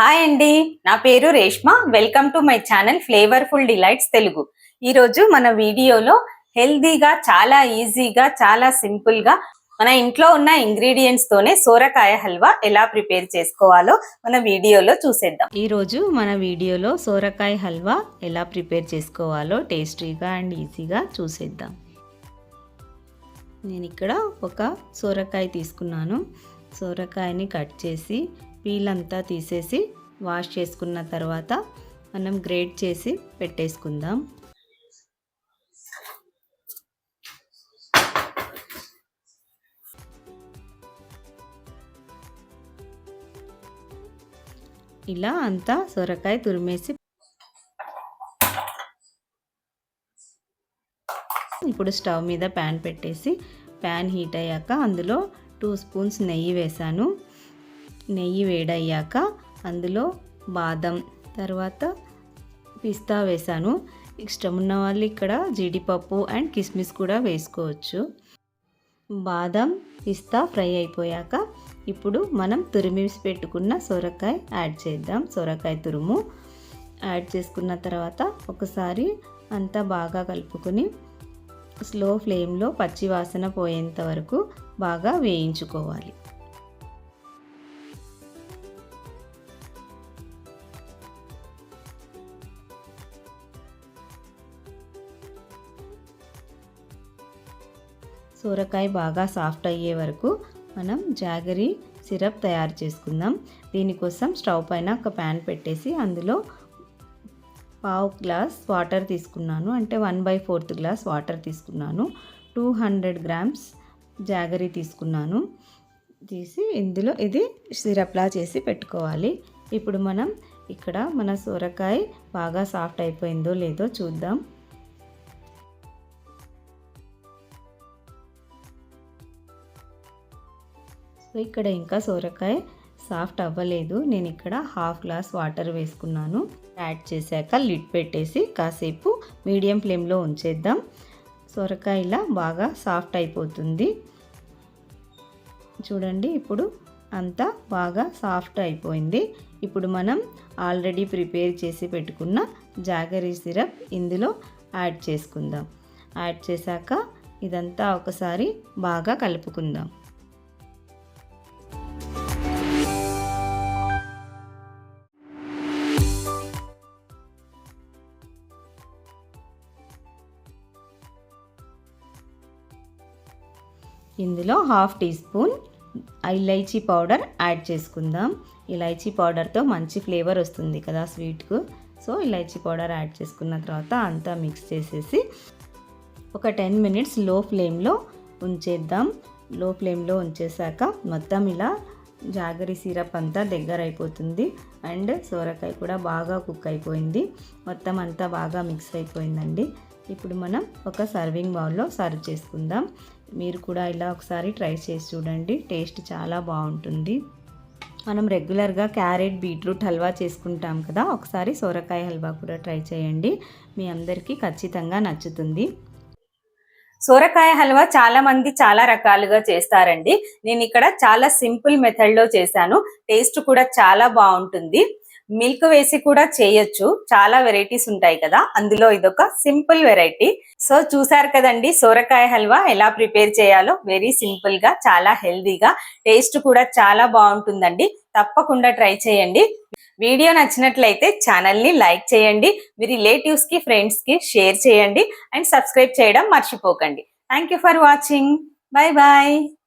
Hi అండి. నా పేరు Reshma. Welcome to my channel flavourful delights Telugu. ఈరోజు మన వీడియోలో హెల్దీగా చాలా ఈజీగా చాలా సింపుల్గా మన ఇంట్లో ఉన్న ఇంగ్రీడియంట్స్ తోనే సోరకాయ హల్వా ఎలా ప్రిపేర్ చేసుకోవాలో మన వీడియోలో చూసేద్దాం. ఈరోజు మన వీడియోలో సోరకాయ హల్వా ఎలా ప్రిపేర్ చేసుకోవాలో టేస్టీగా అండ్ ఈజీగా చూసేద్దాం. నేను ఇక్కడ ఒక సోరకాయ తీసుకున్నాను. సోరకాయని కట్ చేసి పీల్ అంతా తీసేసి వాష్ చేసుకున్న తర్వాత మనం గ్రేట్ చేసి పెట్టేసుకుందాం. ఇలా అంతా సొరకాయ తురిమేసి ఇప్పుడు స్టవ్ మీద ప్యాన్ పెట్టేసి ప్యాన్ హీట్ అయ్యాక అందులో టూ స్పూన్స్ నెయ్యి వేసాను నెయ్యి వేడయ్యాక అందులో బాదం తర్వాత పిస్తా వేసాను. ఇష్టం ఉన్న వాళ్ళు ఇక్కడ జీడిపప్పు అండ్ కిస్మిస్ కూడా వేసుకోవచ్చు. బాదం పిస్తా ఫ్రై అయిపోయాక ఇప్పుడు మనం తురిమిసి పెట్టుకున్న సొరకాయ యాడ్ చేద్దాం. సొరకాయ తురుము యాడ్ చేసుకున్న తర్వాత ఒకసారి అంతా బాగా కలుపుకొని స్లో ఫ్లేమ్లో పచ్చి వాసన పోయేంత వరకు బాగా వేయించుకోవాలి. సోరకాయ బాగా సాఫ్ట్ అయ్యే వరకు మనం జాగరీ సిరప్ తయారు చేసుకుందాం. దీనికోసం స్టవ్ పైన ఒక ప్యాన్ పెట్టేసి అందులో పావు గ్లాస్ వాటర్ తీసుకున్నాను. అంటే one by fourth glass water తీసుకున్నాను. టూ హండ్రెడ్ గ్రామ్స్ జాగరీ తీసుకున్నాను. తీసి ఇందులో ఇది సిరప్లా చేసి పెట్టుకోవాలి. ఇప్పుడు మనం ఇక్కడ మన సొరకాయ బాగా సాఫ్ట్ అయిపోయిందో లేదో చూద్దాం. సో ఇక్కడ ఇంకా సోరకాయ సాఫ్ట్ అవ్వలేదు. నేను ఇక్కడ హాఫ్ గ్లాస్ వాటర్ వేసుకున్నాను. యాడ్ చేశాక లిడ్ పెట్టేసి కాసేపు మీడియం ఫ్లేమ్లో ఉంచేద్దాం. సొరకాయ ఇలా బాగా సాఫ్ట్ అయిపోతుంది. చూడండి ఇప్పుడు అంతా బాగా సాఫ్ట్ అయిపోయింది. ఇప్పుడు మనం ఆల్రెడీ ప్రిపేర్ చేసి పెట్టుకున్న జాగరీ సిరప్ ఇందులో యాడ్ చేసుకుందాం. యాడ్ చేశాక ఇదంతా ఒకసారి బాగా కలుపుకుందాం. ఇందులో half teaspoon elaichi powder add చేసుకుందాం. ఇలైచీ పౌడర్తో మంచి ఫ్లేవర్ వస్తుంది కదా స్వీట్కు. సో ఇలైచీ పౌడర్ యాడ్ చేసుకున్న తర్వాత అంతా మిక్స్ చేసేసి ఒక టెన్ మినిట్స్లో ఫ్లేమ్లో ఉంచేద్దాం. లో ఫ్లేమ్లో ఉంచేసాక మొత్తం ఇలా జాగరి సిరప్ అంతా దగ్గర అయిపోతుంది. అండ్ సోరకాయ కూడా బాగా కుక్ అయిపోయింది. మొత్తం అంతా బాగా మిక్స్ అయిపోయిందండి. ఇప్పుడు మనం ఒక సర్వింగ్ బౌల్లో సర్వ్ చేసుకుందాం. మీరు కూడా ఇలా ఒకసారి ట్రై చేసి చూడండి. టేస్ట్ చాలా బాగుంటుంది. మనం రెగ్యులర్గా క్యారెట్ బీట్రూట్ హల్వా చేసుకుంటాం కదా ఒకసారి సొరకాయ హల్వా కూడా ట్రై చేయండి. మీ అందరికీ ఖచ్చితంగా నచ్చుతుంది. సోరకాయ హల్వా చాలా మంది చాలా రకాలుగా చేస్తారండి. నేను ఇక్కడ చాలా సింపుల్ మెథడ్లో చేశాను. టేస్ట్ కూడా చాలా బాగుంటుంది. మిల్క్ వేసి కూడా చేయొచ్చు. చాలా వెరైటీస్ ఉంటాయి కదా. అందులో ఇదొక సింపుల్ వెరైటీ. సో చూసారు కదండి సోరకాయ హల్వా ఎలా ప్రిపేర్ చేయాలో. వెరీ సింపుల్గా చాలా హెల్దీగా టేస్ట్ కూడా చాలా బాగుంటుందండి. తప్పకుండా ట్రై చేయండి. వీడియో నచ్చినట్లయితే ఛానల్ని లైక్ చేయండి. మీ రిలేటివ్స్కి ఫ్రెండ్స్కి షేర్ చేయండి. అండ్ సబ్స్క్రైబ్ చేయడం మర్చిపోకండి. Thank for watching. Bye bye